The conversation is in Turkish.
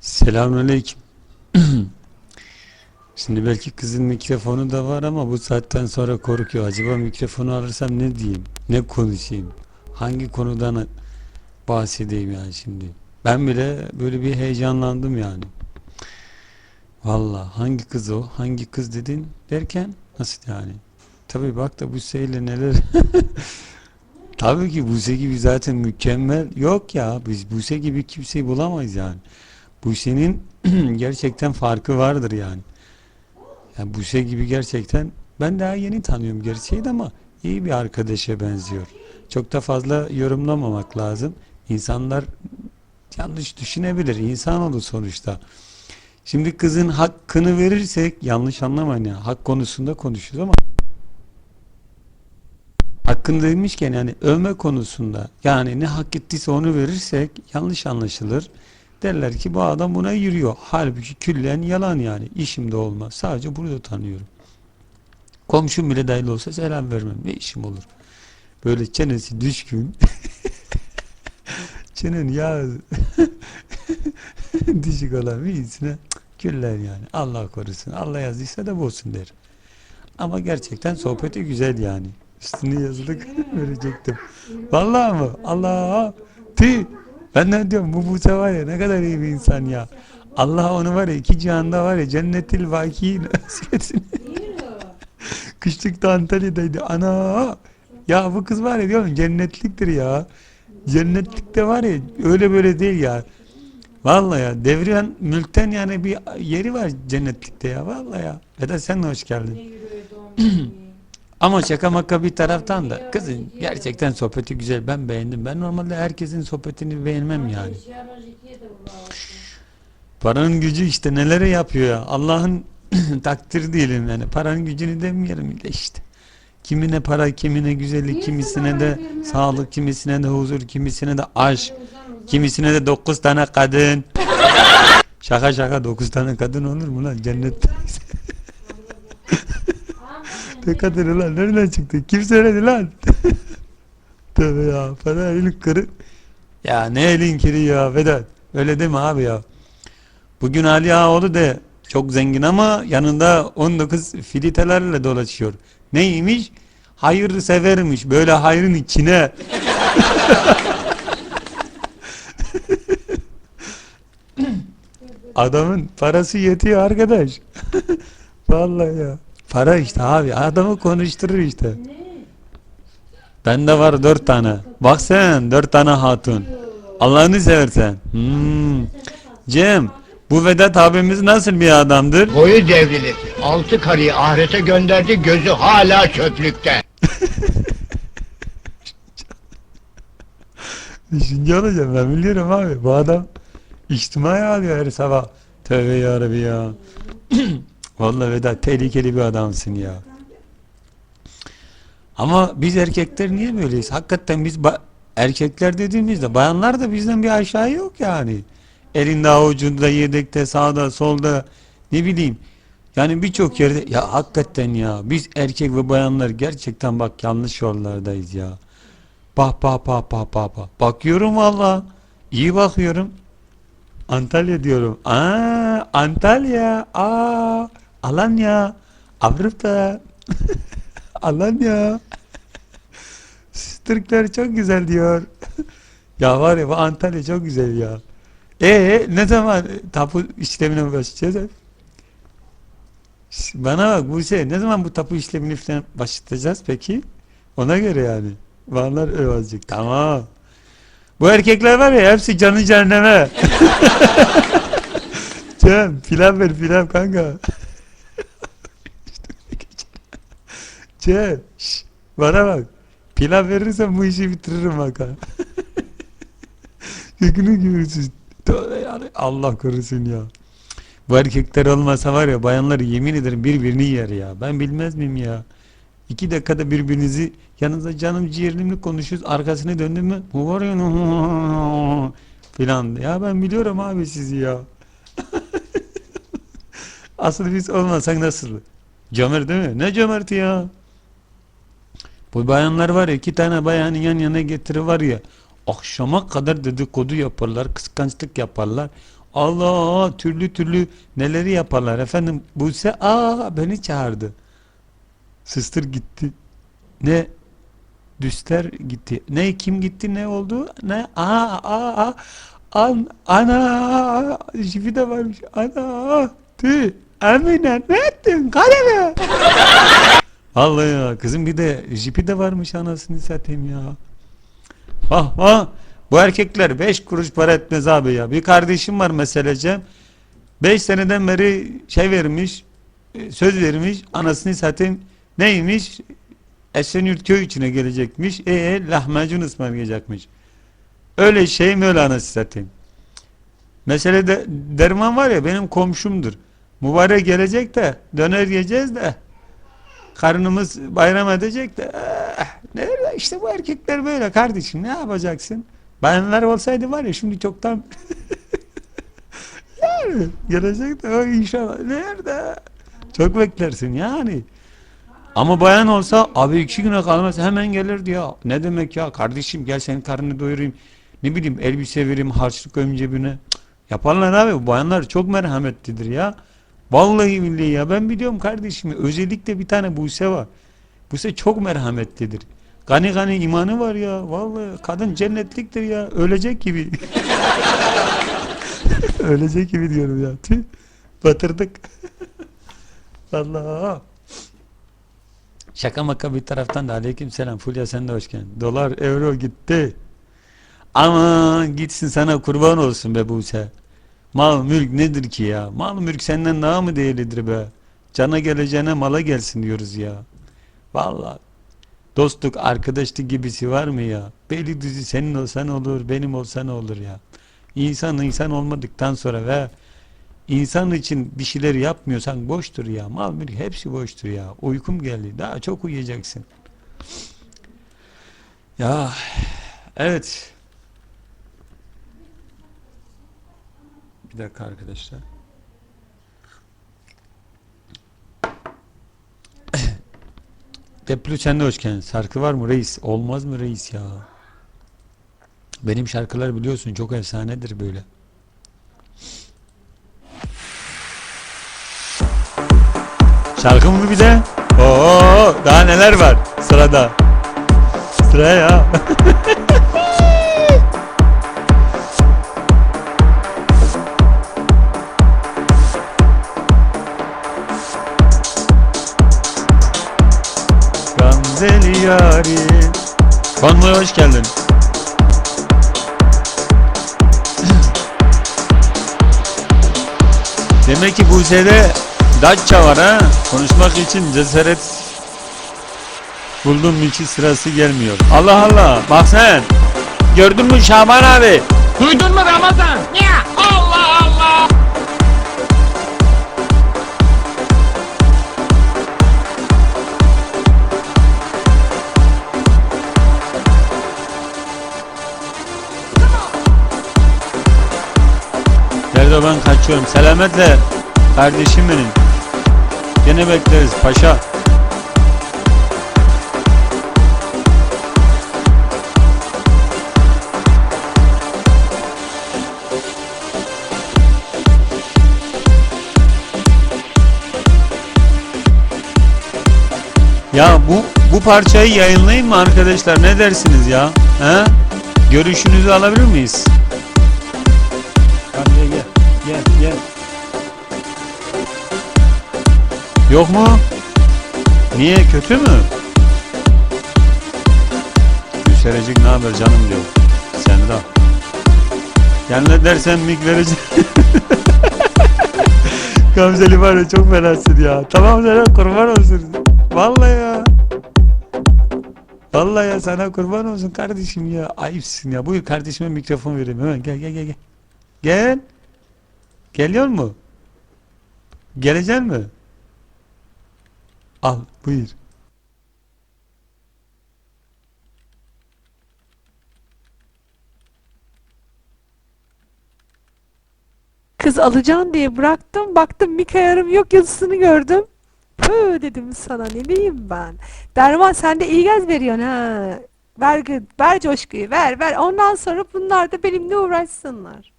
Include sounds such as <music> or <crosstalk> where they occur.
Selamünaleyküm. <clears throat> Şimdi belki kızın mikrofonu da var ama bu saatten sonra korkuyor. Acaba mikrofonu alırsam ne diyeyim? Ne konuşayım? Hangi konudan bahsedeyim yani şimdi? Ben bile böyle bir heyecanlandım yani. Valla hangi kız o? Hangi kız dedin derken nasıl yani? Tabii bak da Buse ile neler <laughs> Tabii ki Buse gibi zaten mükemmel yok ya. Biz Buse gibi kimseyi bulamayız yani. Buse'nin <clears throat> gerçekten farkı vardır yani. Yani Buse gibi gerçekten ben daha yeni tanıyorum gerçeği de ama iyi bir arkadaşa benziyor. Çok da fazla yorumlamamak lazım. İnsanlar yanlış düşünebilir. İnsanoğlu sonuçta. Şimdi kızın hakkını verirsek yanlış anlamayın ya. Hak konusunda konuşuyoruz ama hakkını demişken yani övme konusunda yani ne hak ettiyse onu verirsek yanlış anlaşılır. Derler ki bu adam buna yürüyor. Halbuki küllen yalan yani. İşim de olmaz. Sadece burada tanıyorum. Komşum bile dahil olsa selam vermem. Ne işim olur? Böyle çenesi düşkün. <laughs> Çenen ya <laughs> düşük olan birisine küller yani. Allah korusun. Allah yazdıysa da bozsun der. Ama gerçekten sohbeti güzel yani. Üstüne yazılık <laughs> verecektim. Vallahi mı? Allah! Tüh! Ben ne diyorum bu Buse var ya ne kadar iyi bir insan ya. Allah onu var ya iki cihanda var ya cennetil vaki nasip etsin. Kışlıkta Antalya'daydı. Ana! Ya bu kız var ya diyorum cennetliktir ya. Cennetlikte var ya öyle böyle değil ya. Vallahi ya devriyen mülkten yani bir yeri var cennetlikte ya. Vallahi ya. Vedat sen de hoş geldin. <clears throat> Ama şaka maka bir taraftan da kızın gerçekten sohbeti güzel. Ben beğendim. Ben normalde herkesin sohbetini beğenmem yani. Paranın gücü işte nelere yapıyor ya. Allah'ın <clears throat> takdir diyelim yani. Paranın gücünü demeyelim de işte. Kimine para, kimine güzellik, kimisine de sağlık, kimisine de huzur, kimisine de aşk, kimisine de dokuz tane kadın. <laughs> Şaka şaka dokuz tane kadın olur mu lan cennette? <laughs> Ne lan nereden çıktı? Kim söyledi lan? <laughs> Tövbe ya para elin kırı. Ya ne elin kiri ya Vedat. Öyle deme abi ya. Bugün Ali Ağaoğlu de çok zengin ama yanında 19 filitelerle dolaşıyor. Neymiş? Hayır severmiş. Böyle hayrın içine. <laughs> Adamın parası yetiyor arkadaş. <laughs> Vallahi ya. Para işte abi. Adamı konuşturur işte. Bende var dört tane. Bak sen dört tane hatun. Allah'ını seversen. Hmm. Cem bu Vedat abimiz nasıl bir adamdır? Boyu devrilesi. Altı karıyı ahirete gönderdi gözü hala çöplükte. <laughs> Düşünce olacağım ben biliyorum abi. Bu adam içtimai alıyor her sabah. Tövbe yarabbi ya. <clears throat> Vallahi Vedat tehlikeli bir adamsın ya. Ama biz erkekler niye böyleyiz? Hakikaten biz erkekler dediğimizde bayanlar da bizden bir aşağı yok yani. Elinde avucunda yedekte sağda solda ne bileyim. Yani birçok yerde ya hakikaten ya biz erkek ve bayanlar gerçekten bak yanlış yollardayız ya. Bak bak bak bak bak bak. Bakıyorum valla. İyi bakıyorum. Antalya diyorum. Aa, Antalya. Aa, Alanya. Avrupa. <laughs> Alanya. Türkler çok güzel diyor. <laughs> ya var ya bu Antalya çok güzel ya. E ne zaman tapu işlemine başlayacağız? Bana bak bu şey ne zaman bu tapu işlemini falan başlatacağız peki? Ona göre yani. Varlar öyle azıcık. Tamam. Bu erkekler var ya hepsi canı cehenneme. <laughs> Cem filan ver filan kanka. Cem şş, bana bak. Pilav verirsen bu işi bitiririm bak ha. <laughs> Yükünü görürsün. Yani Allah korusun ya. Bu erkekler olmasa var ya bayanlar yemin ederim birbirini yer ya. Ben bilmez miyim ya? İki dakikada birbirinizi yanınızda canım ciğerimle konuşuyoruz. Arkasına döndüm mü? Bu var ya <laughs> filan. Ya ben biliyorum abi sizi ya. <laughs> Asıl biz olmasak nasıl? Cömert değil mi? Ne cömerti ya? Bu bayanlar var ya iki tane bayanı yan yana getiri var ya Akşama kadar dedikodu yaparlar, kıskançlık yaparlar. Allah türlü türlü neleri yaparlar. Efendim Buse aa beni çağırdı. Sıstır gitti. Ne Düster gitti. Ne kim gitti ne oldu? Ne? Aa aa aa. An, ana jipi de varmış. Ana tüh. Emine ne ettin? Kaleme. <laughs> Vallahi ya kızım bir de jipi de varmış anasını satayım ya. Ah ah bu erkekler beş kuruş para etmez abi ya. Bir kardeşim var mesela Cem. Beş seneden beri şey vermiş, e, söz vermiş, anasını satayım neymiş? Esenyurt köy içine gelecekmiş, e lahmacun ısmarlayacakmış. Öyle şey mi öyle anasını satayım? Mesela de, Derman var ya benim komşumdur. Mübarek gelecek de döner yiyeceğiz de karnımız bayram edecek de eh, nerede işte bu erkekler böyle kardeşim ne yapacaksın? Bayanlar olsaydı var ya şimdi çoktan <laughs> yani gelecek de o inşallah nerede? Çok beklersin yani. Ama bayan olsa abi iki güne kalmaz hemen gelirdi ya. Ne demek ya kardeşim gel senin karnını doyurayım. Ne bileyim elbise vereyim harçlık koyayım cebine. Cık, Yaparlar abi bayanlar çok merhametlidir ya. Vallahi billahi ya ben biliyorum kardeşim özellikle bir tane Buse var. Buse çok merhametlidir. Gani gani imanı var ya. Vallahi kadın cennetliktir ya. Ölecek gibi. <laughs> Ölecek gibi diyorum ya. Tüh. Batırdık. <laughs> Allah. Şaka maka bir taraftan da aleyküm selam. Fulya sen de hoş geldin. Dolar euro gitti. Aman gitsin sana kurban olsun be Buse. Mal mülk nedir ki ya? Mal mülk senden daha mı değerlidir be? Cana geleceğine mala gelsin diyoruz ya. Vallahi dostluk arkadaşlık gibisi var mı ya? Beylikdüzü senin olsan olur, benim olsa ne olur ya? İnsan insan olmadıktan sonra ve insan için bir şeyler yapmıyorsan boştur ya. Mal mülk hepsi boştur ya. Uykum geldi. Daha çok uyuyacaksın. Ya evet. Bir dakika arkadaşlar. <coughs> Deplu sen de hoş geldin. Şarkı var mı reis? Olmaz mı reis ya? Benim şarkılar biliyorsun çok efsanedir böyle. Şarkı mı bir de? Oo, daha neler var sırada? Sıraya <laughs> Gamzeli yarim. Konvoy hoş geldin. <clears throat> Demek ki Buse'de Datça var ha. Konuşmak için cesaret buldum iki sırası gelmiyor. Allah Allah. Bak sen. Gördün mü Şaban abi? Duydun mu Ramazan? Ya Allah Allah! Nerede ben kaçıyorum. Selametle kardeşim benim. Gene bekleriz paşa. Ya bu bu parçayı yayınlayayım mı arkadaşlar? Ne dersiniz ya? He? Görüşünüzü alabilir miyiz? Yok mu? Niye kötü mü? Gülserecik ne haber canım diyor. Semra. Gel ne dersen mik vereceğim. <laughs> Gamzeli var ya çok fenasın ya. Tamam sana kurban olsun. Vallahi ya. Vallahi ya sana kurban olsun kardeşim ya. Ayıpsın ya. Buyur kardeşime mikrofon vereyim hemen. Gel gel gel gel. Gel. Geliyor mu? Gelecek mi? Al buyur. Kız alacağım diye bıraktım. Baktım Mika yarım yok yazısını gördüm. Püh dedim sana ne diyeyim ben. Derman sen de iyi gaz veriyorsun ha. Ver, ver coşkuyu ver ver. Ondan sonra bunlar da benimle uğraşsınlar.